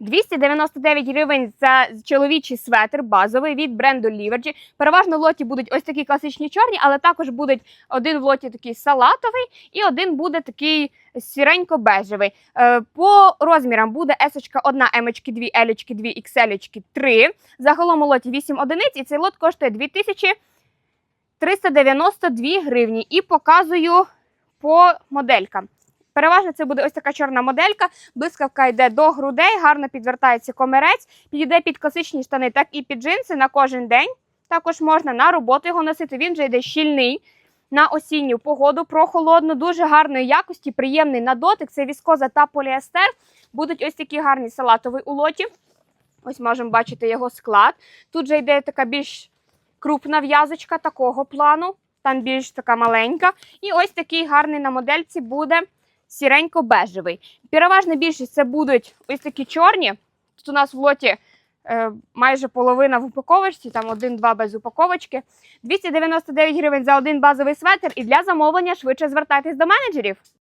299 гривень за чоловічий светр базовий від бренду Livergy. Переважно в лоті будуть ось такі класичні чорні, але також будуть один в лоті такий салатовий і один буде такий сіренько-бежевий. Е, По розмірам буде S 1, M 2, L 2, XL 3. Загалом у лоті 8 одиниць, і цей лот коштує 2392 гривні. І показую по моделькам. Переважно це буде ось така чорна моделька. Блискавка йде до грудей, гарно підвертається комірець, підійде під класичні штани, так і під джинси на кожен день. Також можна на роботу його носити. Він вже йде щільний на осінню погоду, прохолодну, дуже гарної якості, приємний на дотик. Це віскоза та поліестер. Будуть ось такі гарні салатові у. Ось можемо бачити його склад. Тут же йде така більш крупна в'язочка такого плану, там більш така маленька. І ось такий гарний на модельці буде сіренько-бежевий. Переважна більшість це будуть ось такі чорні. Тут у нас в лоті е, майже половина в упаковочці, там один-два без упаковочки. 299 гривень за один базовий светр. І для замовлення швидше звертайтесь до менеджерів.